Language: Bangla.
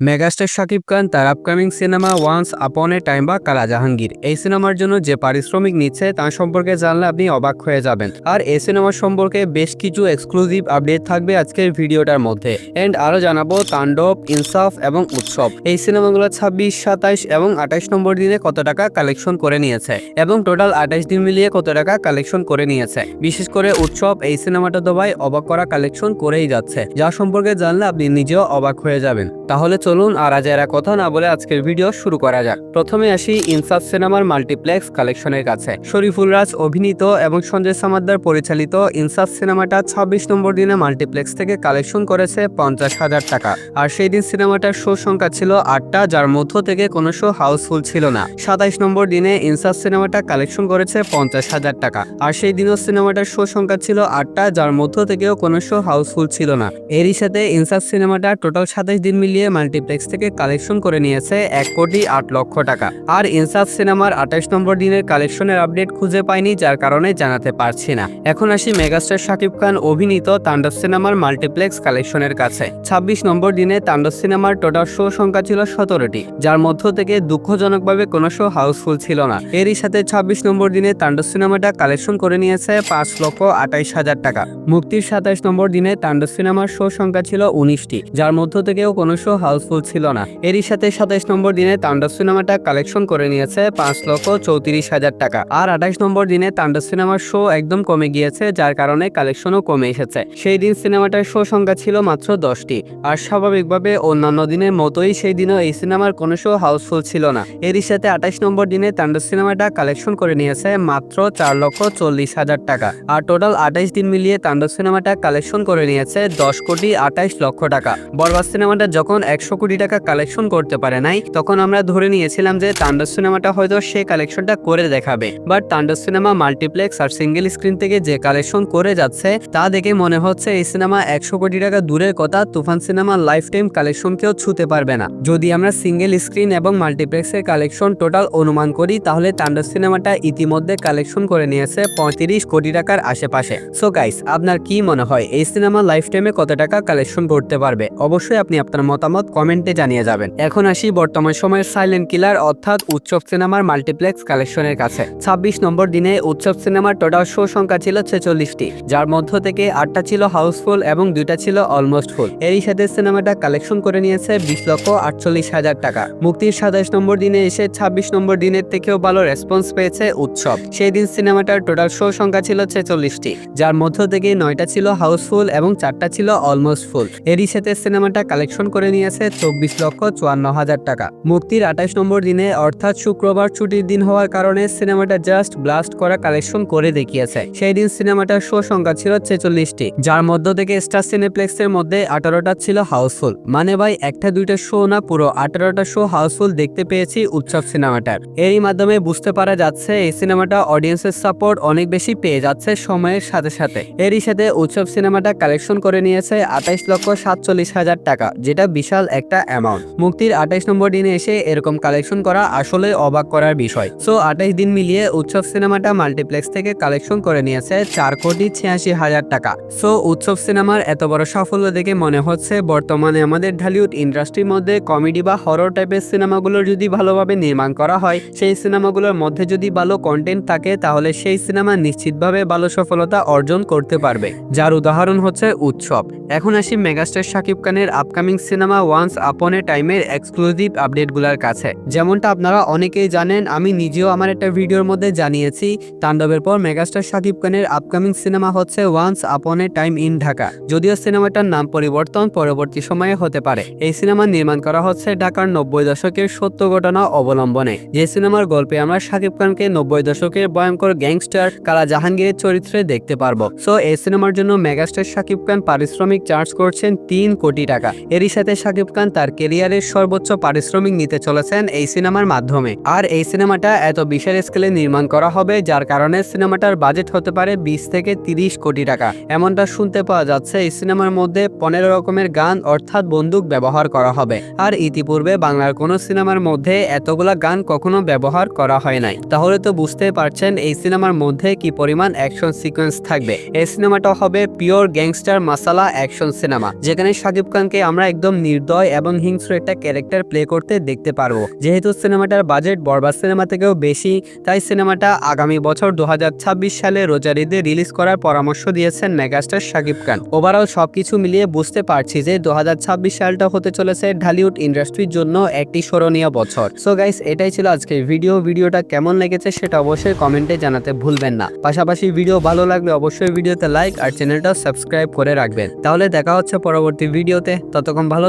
মেগাস্টার শাকিব খান তার আপকামিং সিনেমা ওয়ান্স আপন এ টাইম বা কালা জাহাঙ্গীর এই সিনেমার জন্য যে পারিশ্রমিক নিচ্ছে তার সম্পর্কে জানলে আপনি অবাক হয়ে যাবেন। আর এই সিনেমার সম্পর্কে বেশ কিছু এক্সক্লুসিভ আপডেট থাকবে আজকের ভিডিওটার মধ্যে। এন্ড আরও জানাব তাণ্ডব, ইনসাফ এবং উৎসব। এই সিনেমাগুলো ছাব্বিশ, সাতাইশ এবং আঠাইশ নম্বর দিনে কত টাকা কালেকশন করে নিয়েছে? এবং টোটাল আঠাইশ দিন মিলিয়ে কত টাকা কালেকশন করে নিয়েছে? বিশেষ করে উৎসব, এই সিনেমাটা তো ভাই অবাক করা কালেকশন করেই যাচ্ছে। যা সম্পর্কে জানলে আপনি নিজেও অবাক হয়ে যাবেন। তাহলে চলুন আর আজ এরা কথা না বলে আজকের ভিডিও শুরু করা যাক। প্রথমে আসি ইনসাফ সিনেমার মাল্টিপ্লেক্স কালেকশনের কাছে। শরীফুল রাজ অভিনীত এবং সঞ্জয় সামাদ্দার পরিচালিত ইনসাফ সিনেমাটা ছাব্বিশ নম্বর দিনে মাল্টিপ্লেক্স থেকে কালেকশন করেছে পঞ্চাশ হাজার টাকা। আর সেই দিন সিনেমাটার শো সংখ্যা ছিল আটটা, যার মধ্য থেকে কোনো শো হাউসফুল ছিল না। সাতাইশ নম্বর দিনে ইনসাফ সিনেমাটা কালেকশন করেছে পঞ্চাশ হাজার টাকা। আর সেই দিনও সিনেমাটার শো সংখ্যা ছিল আটটা, যার মধ্য থেকেও কোনো শো হাউসফুল ছিল না। এরই সাথে ইনসাফ সিনেমাটা টোটাল সাতাইশ দিন মিলিয়ে মাল্টিপ্লেক্স থেকে কালেকশন করে নিয়েছে এক কোটি আট লক্ষ টাকা। আর ইনসাফ সিনেমার আঠাইশ নম্বর দিনের কালেকশনের আপডেট খুঁজে পাইনি, যার কারণে জানাতে পারছি না। এখন আসি মেগাস্টার শাকিব খান অভিনীত তাণ্ডব সিনেমার মাল্টিপ্লেক্স কালেকশনের কাছে। ছাব্বিশ নম্বর দিনে তাণ্ডব সিনেমার টোটাল শো সংখ্যা ছিল সতেরোটি, যার মধ্য থেকে দুঃখজনকভাবে কোনো শো হাউসফুল ছিল না। এরই সাথে ছাব্বিশ নম্বর দিনে তাণ্ডব সিনেমাটা কালেকশন করে নিয়েছে পাঁচ লক্ষ আঠাইশ হাজার টাকা। মুক্তির সাতাইশ নম্বর দিনে তাণ্ডব সিনেমার শো সংখ্যা ছিল উনিশটি, যার মধ্য থেকেও কোনো শো হাউসফুল ছিল না। এরই সাথে সাতাইশ নম্বর দিনে তাণ্ডব সিনেমাটা কালেকশন করে নিয়েছে পাঁচ লক্ষ চৌত্রিশ হাজার টাকা। আর আঠাইশ নম্বর দিনে তাণ্ডব সিনেমার শো একদম কমে গিয়েছে, যার কারণে কালেকশনও কমে এসেছে। সেই দিন সিনেমাটার শো সংখ্যা ছিল মাত্র দশটি। আর স্বাভাবিকভাবে অন্যান্য দিনের মতোই সেই দিনও এই সিনেমার কোনো শো হাউসফুল ছিল না। এরই সাথে আঠাইশ নম্বর দিনে তাণ্ডব সিনেমাটা কালেকশন করে নিয়েছে মাত্র চার লক্ষ চল্লিশ হাজার টাকা। আর টোটাল আঠাইশ দিন মিলিয়ে তাণ্ডব সিনেমাটা কালেকশন করে নিয়েছে দশ কোটি আঠাইশ লক্ষ টাকা। বরবাদ সিনেমাটা যখন একশো কোটি টাকা কালেকশন করতে পারে নাই, তখন আমরা ধরে নিয়েছিলাম যে তাণ্ডব সিনেমাটা হয়তো সে কালেকশনটা করে দেখাবে। বাট তাণ্ডব সিনেমা মাল্টিপ্লেক্স আর সিঙ্গেল স্ক্রিন থেকে যে কালেকশন করে যাচ্ছে, তা দেখে মনে হচ্ছে এই সিনেমা একশো কোটি টাকা দূরের কথা, তুফান সিনেমা লাইফ টাইম কালেকশনকেও ছুতে পারবে না। যদি আমরা সিঙ্গেল স্ক্রিন এবং মাল্টিপ্লেক্সের কালেকশন টোটাল অনুমান করি, তাহলে তাণ্ডব সিনেমাটা ইতিমধ্যে কালেকশন করে নিয়েছে পঁয়ত্রিশ কোটি টাকার আশেপাশে। সো গাইস আপনার কি মনে হয়, এই সিনেমা লাইফ টাইমে কত টাকা কালেকশন করতে পারবে? অবশ্যই আপনি আপনার মতামত কমেন্টে জানিয়ে যাবেন। এখন আসি বর্তমান সময়ের সাইলেন্ট কিলার অর্থাৎ উৎসব সিনেমার মাল্টিপ্লেক্স কালেকশনের কাছে। ছাব্বিশ নম্বর দিনে উৎসব সিনেমার টোটাল শো সংখ্যা ছিল ছেচল্লিশটি, যার মধ্য থেকে আটটা ছিল হাউসফুল এবং দুইটা ছিল অলমোস্ট ফুল এরই সাথে সিনেমাটা কালেকশন করে নিয়েছে বিশ লক্ষ আটচল্লিশ হাজার টাকা। মুক্তির সাতাশ নম্বর দিনে এসে ছাব্বিশ নম্বর দিনের থেকেও ভালো রেসপন্স পেয়েছে উৎসব। সেই দিন সিনেমাটার টোটাল শো সংখ্যা ছিল ছেচল্লিশটি, যার মধ্য থেকে নয়টা ছিল হাউসফুল এবং চারটা ছিল অলমোস্ট ফুল এরই সাথে সিনেমাটা কালেকশন করে নিয়েছে চব্বিশ লক্ষ চুয়ান্ন হাজার টাকা। মুক্তির আঠাশ নম্বর দিনে অর্থাৎ শুক্রবার ছুটির দিন হওয়ার কারণে সিনেমাটা জাস্ট ব্লাস্ট করা কালেকশন করে দেখিয়েছে। সেই দিন সিনেমাটার শো সংখ্যা ছিল ছেচল্লিশটি, যার মধ্য থেকে স্টার সিনেপ্লেক্সের মধ্যে আঠারোটা ছিল হাউসফুল। মানে ভাই, একটা দুইটা শো না, পুরো আঠারোটা শো হাউসফুল দেখতে পেয়েছি উৎসব সিনেমাটার। এরই মাধ্যমে বুঝতে পারা যাচ্ছে, এই সিনেমাটা অডিয়েন্সের সাপোর্ট অনেক বেশি পেয়ে যাচ্ছে সময়ের সাথে সাথে। এরই সাথে উৎসব সিনেমাটা কালেকশন করে নিয়েছে আঠাইশ লক্ষ সাতচল্লিশ হাজার টাকা, যেটা বিশাল একটা অ্যামাউন্ট মুক্তির আঠাইশ নম্বর দিনে এসে এরকম কালেকশন করা আসলে অবাক করার বিষয়। সো আঠাইশ দিন মিলিয়ে উৎসব সিনেমাটা মাল্টিপ্লেক্স থেকে কালেকশন করে নিয়েছে চার কোটি ছিয়াশি হাজার টাকা। সো উৎসব সিনেমার এত বড় সাফল্য দেখে মনে হচ্ছে বর্তমানে আমাদের ঢালিউড ইন্ডাস্ট্রির মধ্যে কমেডি বা হরর টাইপের সিনেমাগুলোর যদি ভালোভাবে নির্মাণ করা হয়, সেই সিনেমাগুলোর মধ্যে যদি ভালো কন্টেন্ট থাকে, তাহলে সেই সিনেমা নিশ্চিতভাবে ভালো সফলতা অর্জন করতে পারবে। যার উদাহরণ হচ্ছে উৎসব। এখন আসি মেগাস্টার শাকিব খানের আপকামিং সিনেমা ওয়ান্স আপন এ টাইমের এক্সক্লুসিভ আপডেটগুলোর কাছে। যেমনটা আপনারা অনেকেই জানেন, আমি নিজেও আমার একটা ভিডিওর মধ্যে জানিয়েছি, তাণ্ডবের পর মেগাস্টার শাকিব খানের আপকামিং সিনেমা হচ্ছে once upon A time in Dhaka. যদিও সিনেমাটার নাম পরিবর্তন পরবর্তী সময়ে হতে পারে। এই সিনেমা নির্মাণ করা হচ্ছে ঢাকার নব্বই দশকের সত্য ঘটনা অবলম্বনে। যে সিনেমার গল্পে আমরা শাকিব খানকে নব্বই দশকের ভয়ঙ্কর গ্যাংস্টার কালা জাহাঙ্গীরের চরিত্রে দেখতে পারব। সো, এই সিনেমার জন্য মেগাস্টার শাকিব খান পারিশ্রমিক চার্জ করছেন তিন কোটি টাকা। এরই সাথে শাকিব খান তার কেরিয়ারের সর্বোচ্চ পারিশ্রমিক নিতে চলেছেন এই সিনেমার মাধ্যমে। আর এই সিনেমাটা এত বিশাল স্কেলে নির্মাণ করা হবে, যার কারণে সিনেমাটার বাজেট হতে পারে বিশ থেকে তিরিশ কোটি টাকা। এমনটা শুনতে পাওয়া যাচ্ছে, এই সিনেমার মধ্যে পনেরো রকমের গান অর্থাৎ বন্দুক ব্যবহার করা হবে। আর ইতিপূর্বে বাংলার কোনো সিনেমার মধ্যে এতগুলা গান কখনো ব্যবহার করা হয় নাই। তাহলে তো বুঝতে পারছেন এই সিনেমার মধ্যে কি পরিমাণ অ্যাকশন সিকোয়েন্স থাকবে। এই সিনেমাটা হবে pure gangster masala action cinema, যেখানে শাকিব খানকে আমরা একদম নির্দয় এবং হিংস্র একটা ক্যারেক্টার প্লে করতে দেখতে পারব যেহেতু সিনেমাটার বাজেট বরবাদ সিনেমা থেকেও বেশি, তাই সিনেমাটা আগামী বছর দু হাজার ছাব্বিশ সালে রোজারিদে রিলিজ করার পরামর্শ দিয়েছেন মেগাস্টার শাকিব খান। ওভারঅল সবকিছু মিলিয়ে বুঝতে পারছি যে দু হাজার ছাব্বিশ সালটা হতে চলেছে ঢালিউড ইন্ডাস্ট্রির জন্য একটি স্মরণীয় বছর। সো গাইস এটাই ছিল আজকের ভিডিও ভিডিওটা কেমন লেগেছে সেটা অবশ্যই কমেন্টে জানাতে ভুলবেন না। পাশাপাশি ভিডিও ভালো লাগলে অবশ্যই ভিডিওতে লাইক আর চ্যানেলটা সাবস্ক্রাইব করে রাখবেন। তাহলে দেখা হচ্ছে পরবর্তী ভিডিওতে ততক্ষণ ভালো